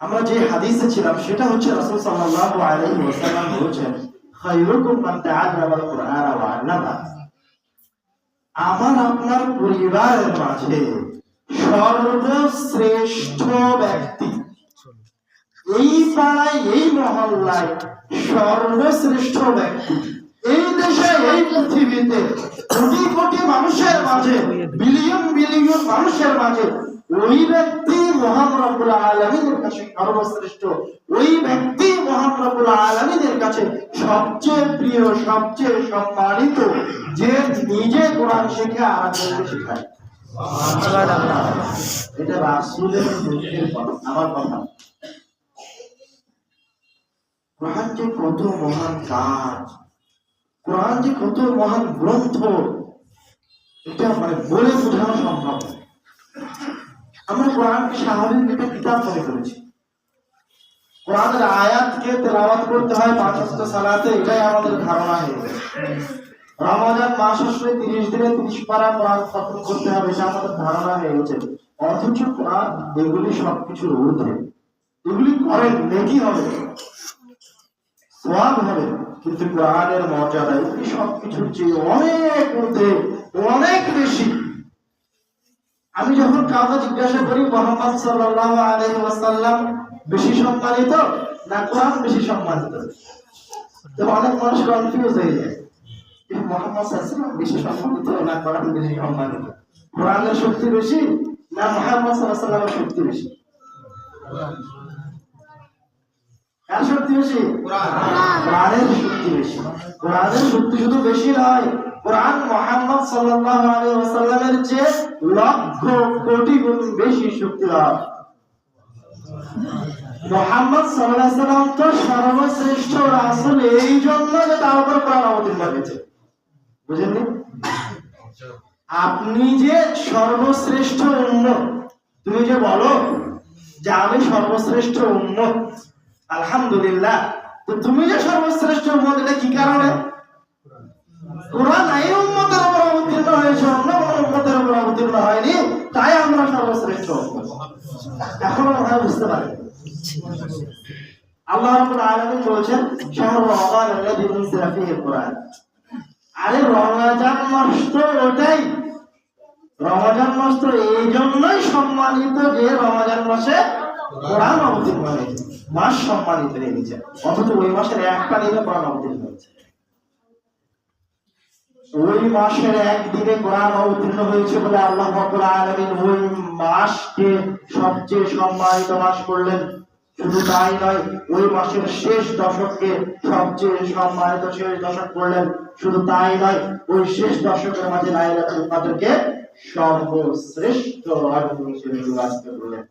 আমরা যে হাদিসে ছিলাম, সেটা হচ্ছে রাসূল সাল্লাল্লাহু আলাইহি ওয়াসাল্লাম বলেছেন, খায়রুকুম মান তাআল্লামা আল কুরআন ওয়া 'আল্লামা আমার আপনার পরিবারের মাঝে সর্বশ্রেষ্ঠ ব্যক্তি। এই পাড়ায়, এই মহল্লায় সর্বশ্রেষ্ঠ ব্যক্তি। এই দেশে, এই পৃথিবীতে কোটি কোটি মানুষের মাঝে, বিলিয়ন বিলিয়ন মানুষের মাঝে ওই ব্যক্তি মহান রব্বুল কাছে সর্বশ্রেষ্ঠ। ওই ব্যক্তি কাছে সবচেয়ে প্রিয়, সবচেয়ে সম্মানিত, যে নিজে কোরআন শিখে আর একজনকে শেখায়। এটা আমার কত মহান কাজ কত মহান গ্রন্থ, এটা মানে বলে বোঝানো সম্ভব। আমরা কোরআনকে স্বাভাবিক একটা কিতাব মনে করেছি। কোরআনের আয়াতকে তেলাওয়াত করতে হয় পাঁচ ওয়াক্ত সালাতে, এটাই আমাদের ধারণা হয়ে। রমজান মাস আসলে তিরিশ দিনে তিরিশ পারা কোরআন খতম করতে হবে, এটা আমাদের ধারণা হয়ে গেছে। অথচ কোরআন, এগুলি সবকিছুর ঊর্ধ্বে। এগুলি করেন, নেকি হবে। সোয়াব হবে। কিন্তু কোরআনের মর্যাদা, এগুলি সবকিছুর চেয়ে অনেক ঊর্ধ্বে, অনেক বেশি। আমি যখন কাউকে জিজ্ঞাসা করি, মোহাম্মদ আলাইহি ওয়াসাল্লাম বেশি সম্মানিত না কোরআন বেশি সম্মানিত? অনেক মানুষ কনফিউজ হয়ে যায়। মোহাম্মদ বেশি না বেশি সম্মানিত? শক্তি বেশি না শক্তি বেশি? বেশি? কোরআনের শক্তি শুধু বেশি নয়, কোরআন মোহাম্মদ সাল্লাল্লাহু আলাইহি ওয়াসাল্লামের চেয়ে লক্ষ কোটি গুণ বেশি শক্তিধর মোহাম্মদ সাল্লাল্লাহু আলাইহি তো সর্বশ্রেষ্ঠ রাসূল এই জন্য যে তার উপর কোরআন অবতীর্ণ হয়েছে। বুঝেননি? আপনি যে সর্বশ্রেষ্ঠ উম্মত, তুমি যে বলো যে আমি সর্বশ্রেষ্ঠ উম্মত, আলহামদুলিল্লাহ, তো তুমি যে সর্বশ্রেষ্ঠ এটা কি কারণে? কোরআন এই উপর অবতীর্ণ হয়েছে, অন্য কোনো উপর অবতীর্ণ হয়নি। তাই আমরা সর্বশ্রেষ্ঠ এখন বুঝতে পারি। আল্লাহ রাব্বুল আলামিন বলেছেন আল্লাযী উনজিলা কুরআন আরে রমজান তো ওটাই রমজান মাস তো এই জন্যই সম্মানিত যে রমজান মাসে কোরআন অবতীর্ণ হয়েছে, মাস সম্মানিত গেছে, অথচ ওই মাসের একটা দিনে কোরআন অবতীর্ণ হয়েছে। ওই মাসের একদিনে কোরআন অবতীর্ণ হয়েছে বলে আল্লাহ রাব্বুল আলামিন ওই মাসকে সবচেয়ে সম্মানিত মাস করলেন। শুধু তাই নয়, ওই মাসের শেষ দশককে সবচেয়ে সম্মানিত শেষ দশক করলেন। শুধু তাই নয়, ওই শেষ দশকের মাঝে লাইলাতুল কদরকে সর্বশ্রেষ্ঠ রাত হিসেবে নির্বাচিত করলেন।